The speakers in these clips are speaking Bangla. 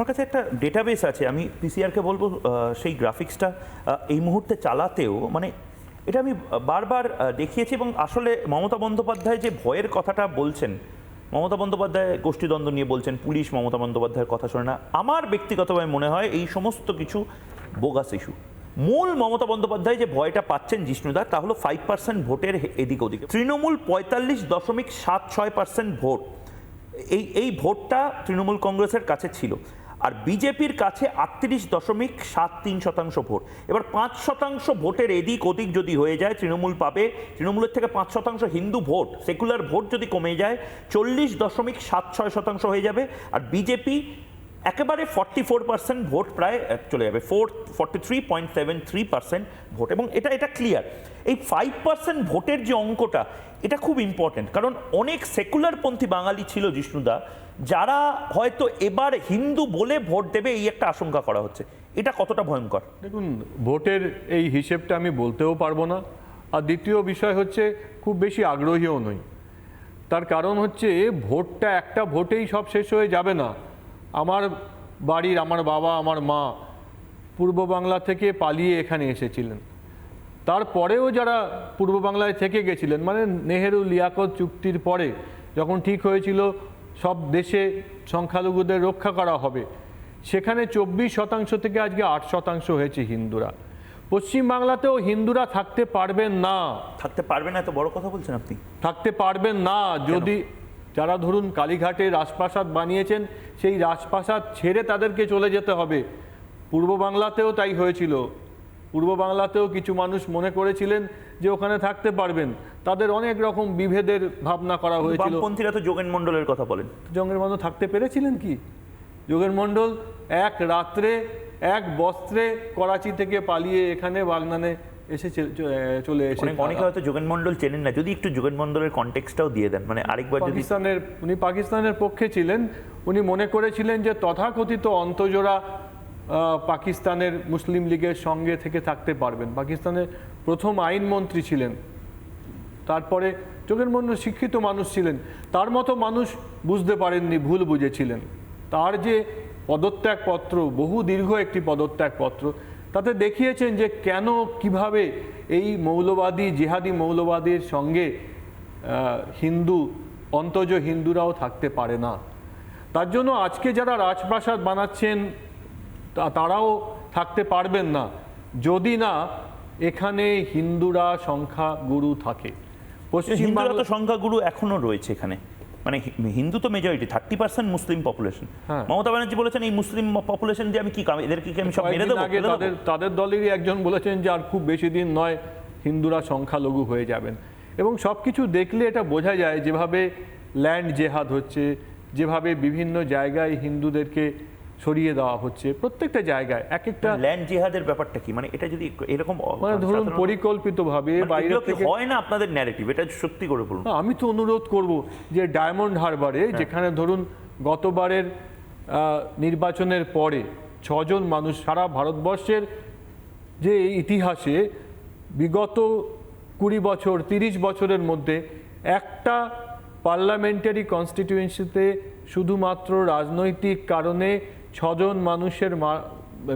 আমার কাছে একটা ডেটাবেস আছে, আমি পিসিআরকে বলব সেই গ্রাফিক্সটা এই মুহূর্তে চালাতেও মানে এটা আমি বারবার দেখিয়েছি এবং আসলে মমতা বন্দ্যোপাধ্যায় যে ভয়ের কথাটা বলছেন, মমতা বন্দ্যোপাধ্যায় গোষ্ঠীদ্বন্দ্ব নিয়ে বলছেন, পুলিশ মমতা বন্দ্যোপাধ্যায়ের কথা শোনে না, আমার ব্যক্তিগতভাবে মনে হয় এই সমস্ত কিছু বোগাস ইস্যু মূল মমতা বন্দ্যোপাধ্যায় যে ভয়টা পাচ্ছেন জিষ্ণুদা তা হলো ফাইভ পার্সেন্ট ভোটের এদিক ওদিকে। তৃণমূল পঁয়তাল্লিশ দশমিক সাত ছয় পার্সেন্ট ভোট। এই এই ভোটটা তৃণমূল কংগ্রেসের কাছে ছিল। আর বিজেপির কাছে আটত্রিশ দশমিক সাত তিন শতাংশ ভোট। এবার পাঁচ শতাংশ ভোটের এদিক ওদিক যদি হয়ে যায়, তৃণমূল পাবে। তৃণমূলের থেকে পাঁচ শতাংশ হিন্দু ভোট, সেকুলার ভোট যদি কমে যায়, চল্লিশ দশমিক সাত ছয় শতাংশ হয়ে যাবে। আর বিজেপি একেবারে ফর্টি ফোর পার্সেন্ট ভোট প্রায় চলে যাবে। Four forty three point seven three percent vote. এবং এটা এটা ক্লিয়ার এই ফাইভ পার্সেন্ট ভোটের যে অঙ্কটা, এটা খুব ইম্পর্টেন্ট কারণ অনেক সেকুলারপন্থী বাঙালি ছিল, জিষ্ণুদা যারা হয়তো এবার হিন্দু বলে ভোট দেবে এই একটা আশঙ্কা করা হচ্ছে। এটা কতটা ভয়ঙ্কর? দেখুন, ভোটের এই হিসেবটা আমি বলতেও পারব না। আর দ্বিতীয় বিষয় হচ্ছে, খুব বেশি আগ্রহীও নই। তার কারণ হচ্ছে, ভোটটা একটা ভোটেই সব শেষ হয়ে যাবে না। আমার বাড়ির, আমার বাবা, আমার মা পূর্ব বাংলা থেকে পালিয়ে এখানে এসেছিলেন। তারপরেও যারা পূর্ব বাংলায় থেকে গেছিলেন মানে নেহেরু লিয়াকত চুক্তির পরে যখন ঠিক হয়েছিল সব দেশে সংখ্যালঘুদের রক্ষা করা হবে। সেখানে চব্বিশ শতাংশ থেকে আজকে আট শতাংশ হয়েছে হিন্দুরা। পশ্চিমবাংলাতেও হিন্দুরা থাকতে পারবেন না। থাকতে পারবেন না এত বড় কথা বলছেন আপনি? থাকতে পারবেন না। যদি যারা ধরুন কালীঘাটে রাজপ্রাসাদ বানিয়েছেন সেই রাজপ্রাসাদ ছেড়ে তাদেরকে চলে যেতে হবে। পূর্ব বাংলাতেও তাই হয়েছিল। পূর্ব বাংলাতেও কিছু মানুষ মনে করেছিলেন যে ওখানে থাকতে পারবেন। তাদের অনেক রকম বিভেদের ভাবনা করা হয়েছিল। বামপন্থীরা তো যোগেন মণ্ডলের কথা বলেন। জঙ্গের মধ্যে থাকতে পেরেছিলেন কি? যোগের মণ্ডল এক রাত্রে এক বস্ত্রে করাচি থেকে পালিয়ে এখানে বাগনানে এসে চলে এসে অনেক হয়তো যোগেন মণ্ডল চেনেন না। যদি একটু যোগেন মণ্ডলের কনটেক্সটাও দিয়ে দেন মানে আরেকবার পাকিস্তানের উনি পাকিস্তানের পক্ষে ছিলেন। উনি মনে করেছিলেন যে তথাকথিত অন্তজোড়া পাকিস্তানের মুসলিম লীগের সঙ্গে থেকে থাকতে পারবেন। পাকিস্তানের প্রথম আইনমন্ত্রী ছিলেন। তারপরে যোগেন মন্ডল শিক্ষিত মানুষ ছিলেন। তার মতো মানুষ বুঝতে পারেননি, ভুল বুঝেছিলেন। তার যে পদত্যাগপত্র, বহু দীর্ঘ একটি পদত্যাগপত্র, তাতে দেখিয়েছেন যে কেন, কীভাবে এই মৌলবাদী, জিহাদি মৌলবাদীর সঙ্গে হিন্দু অন্তজ হিন্দুরাও থাকতে পারে না। তার জন্য আজকে যারা রাজপ্রাসাদ বানাচ্ছেন তারাও থাকতে পারবেন না। যদি না এখানে হিন্দুরা সংখ্যা গুরু থাকে। পশ্চিম হিন্দুরা তো সংখ্যাগুরু এখনও রয়েছে এখানে। মানে হিন্দু তো majority thirty percent Muslim population হ্যাঁ। মমতা ব্যানার্জি বলেছেন এই মুসলিম পপুলেশন দিয়ে আমি কি এদেরকে আমি সব মেরে দেবো? দেবো? তাদের তাদের দলেরই একজন বলেছেন যে আর খুব বেশি দিন নয় হিন্দুরা সংখ্যালঘু হয়ে যাবেন। এবং সব কিছু দেখলে এটা বোঝা যায় যেভাবে ল্যান্ড জেহাদ হচ্ছে যেভাবে বিভিন্ন জায়গায় হিন্দুদেরকে সরিয়ে দেওয়া হচ্ছে প্রত্যেকটা জায়গায় এক একটা ল্যান্ড জিহাদের ব্যাপারটা কি? মানে এটা যদি এরকম মানে ধরুন পরিকল্পিতভাবে মানে বাইরে থেকে হয় না আপনাদের ন্যারেটিভ এটা সত্যি করে বলুন। আমি তো অনুরোধ করব যে ডায়মন্ড হারবারে যেখানে ধরুন গতবারের নির্বাচনের পরে ছজন মানুষ সারা ভারতবর্ষের যে ইতিহাসে বিগত কুড়ি বছর তিরিশ বছরের মধ্যে একটা পার্লামেন্টারি কনস্টিটিউয়েন্সিতে শুধুমাত্র রাজনৈতিক কারণে ছজন মানুষের মা-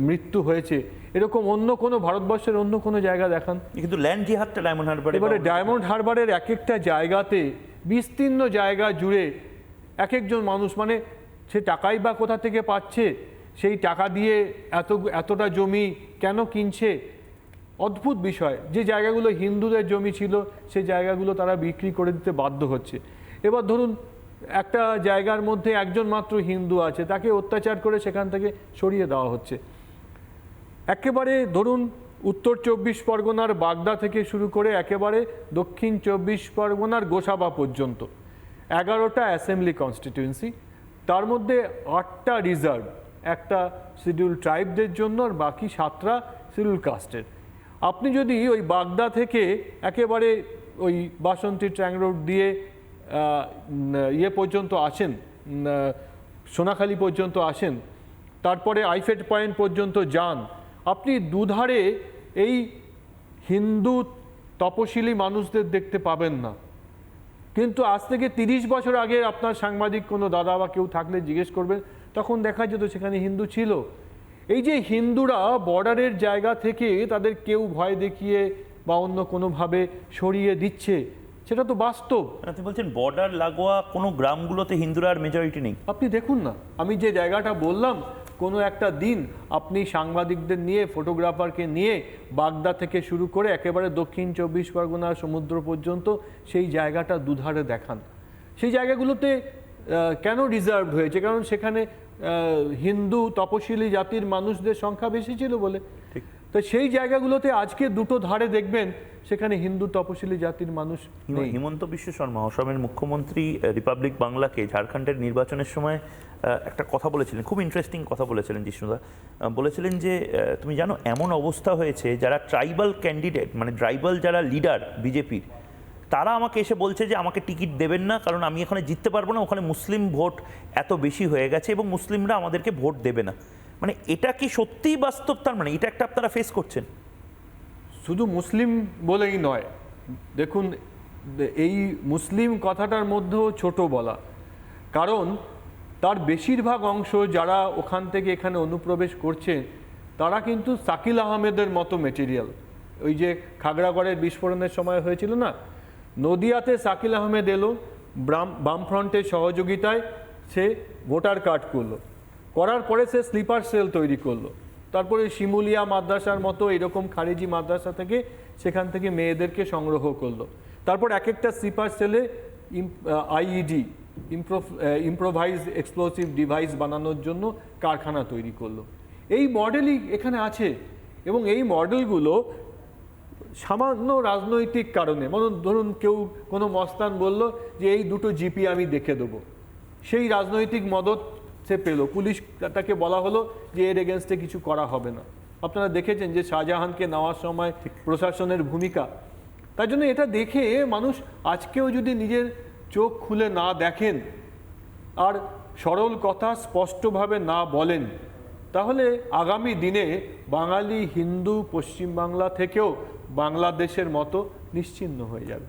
মৃত্যু হয়েছে। এরকম অন্য কোনো ভারতবর্ষের অন্য কোনো জায়গা দেখান। কিন্তু ল্যান্ড জিহাদটা ডায়মন্ড হারবার এবারে ডায়মন্ড হারবারের এক একটা জায়গাতে বিস্তীর্ণ জায়গা জুড়ে এক একজন মানুষ মানে সে টাকাই বা কোথা থেকে পাচ্ছে সেই টাকা দিয়ে এত এতটা জমি কেন কিনছে? অদ্ভুত বিষয়। যে জায়গাগুলো হিন্দুদের জমি ছিল সেই জায়গাগুলো তারা বিক্রি করে দিতে বাধ্য হচ্ছে। এবার ধরুন একটা জায়গার মধ্যে একজন মাত্র হিন্দু আছে, তাকে অত্যাচার করে সেখান থেকে সরিয়ে দেওয়া হচ্ছে। একেবারে ধরুন, উত্তর চব্বিশ পরগনার বাগদা থেকে শুরু করে একেবারে দক্ষিণ চব্বিশ পরগনার গোসাবা পর্যন্ত। এগারোটা অ্যাসেম্বলি কনস্টিটিউয়েন্সি, তার মধ্যে আটটা রিজার্ভ, একটা শিডিউল ট্রাইবদের জন্য আর বাকি সাতটা শিডিউল কাস্টের। আপনি যদি ওই বাগদা থেকে একেবারে ওই বাসন্তী ট্র্যাং রোড দিয়ে ইয়ে পর্যন্ত আসেন সোনাখালি পর্যন্ত আসেন, তারপরে আইফেট পয়েন্ট পর্যন্ত যান। আপনি দুধারে এই হিন্দু তপশিলি মানুষদের দেখতে পাবেন না। কিন্তু আজ থেকে তিরিশ বছর আগে আপনার সাংবাদিক কোনো দাদা বা কেউ থাকলে জিজ্ঞেস করবেন, তখন দেখা যেত সেখানে হিন্দু ছিল। এই যে হিন্দুরা বর্ডারের জায়গা থেকে তাদের কেউ ভয় দেখিয়ে বা অন্য কোনোভাবে সরিয়ে দিচ্ছে সেটা তো বাস্তব। আপনি বলছেন বর্ডার লাগোয়া কোনো গ্রামগুলোতে হিন্দুরা আর মেজরিটি নেই। আপনি দেখুন না আমি যে জায়গাটা বললাম কোনো একটা দিন আপনি সাংবাদিকদের নিয়ে ফটোগ্রাফারকে নিয়ে বাগদা থেকে শুরু করে একেবারে দক্ষিণ চব্বিশ পরগনা সমুদ্র পর্যন্ত সেই জায়গাটা দুধারে দেখান। সেই জায়গাগুলোতে কেন রিজার্ভ হয়েছে? কারণ সেখানে হিন্দু তপশিলি জাতির মানুষদের সংখ্যা বেশি ছিল বলে। ঠিক। তো সেই জায়গাগুলোতে আজকে দুটো ধারে দেখবেন সেখানে হিন্দু তপশিলি জাতির মানুষ হিমন্ত বিশ্ব শর্মা অসমের মুখ্যমন্ত্রী রিপাবলিক বাংলাকে ঝাড়খণ্ডের নির্বাচনের সময় একটা কথা বলেছিলেন খুব ইন্টারেস্টিং কথা বলেছিলেন জিষ্ণুদা। বলেছিলেন যে তুমি জানো এমন অবস্থা হয়েছে যারা ট্রাইবাল ক্যান্ডিডেট মানে ট্রাইবাল যারা লিডার বিজেপির তারা আমাকে এসে বলছে যে আমাকে টিকিট দেবেন না কারণ আমি এখানে জিততে পারব না ওখানে মুসলিম ভোট এত বেশি হয়ে গেছে এবং মুসলিমরা আমাদেরকে ভোট দেবে না। মানে এটা কি সত্যিই বাস্তব? তার মানে এটা একটা আপনারা ফেস করছেন। শুধু মুসলিম বলেই নয়। দেখুন, এই মুসলিম কথাটার মধ্যেও ছোট বলা। কারণ, তার বেশিরভাগ অংশ যারা ওখান থেকে এখানে অনুপ্রবেশ করছে, তারা কিন্তু সাকিল আহমেদের মতো মেটেরিয়াল ওই যে খাগড়াগড়ের বিস্ফোরণের সময় হয়েছিল না? নদিয়াতে সাকিল আহমেদ এলো বামফ্রন্টের সহযোগিতায় সে ভোটার কার্ড করল করার পরে সে স্লিপার সেল তৈরি করল। তারপরে শিমুলিয়া মাদ্রাসার মতো এরকম খারিজি মাদ্রাসা থেকে সেখান থেকে মেয়েদেরকে সংগ্রহ করল। তারপর এক একটা স্লিপার সেলে আইইডি ইম্প্রোভাইজ এক্সপ্লোসিভ ডিভাইস বানানোর জন্য কারখানা তৈরি করল। এই মডেলই এখানে আছে এবং এই মডেলগুলো সামান্য রাজনৈতিক কারণে মানে ধরুন কেউ কোনো মস্তান বলল যে এই দুটো জিপি আমি দেখে দেবো। সেই রাজনৈতিক মদত সে পেল। পুলিশ তাকে বলা হলো যে এর এগেনস্টে কিছু করা হবে না। আপনারা দেখেছেন যে শাহজাহানকে নেওয়ার সময় প্রশাসনের ভূমিকা। তার জন্য এটা দেখে মানুষ আজকেও যদি নিজের চোখ খুলে না দেখেন আর সরল কথা স্পষ্টভাবে না বলেন, তাহলে আগামী দিনে বাঙালি হিন্দু পশ্চিমবাংলা থেকেও বাংলাদেশের মতো নিশ্চিহ্ন হয়ে যাবে।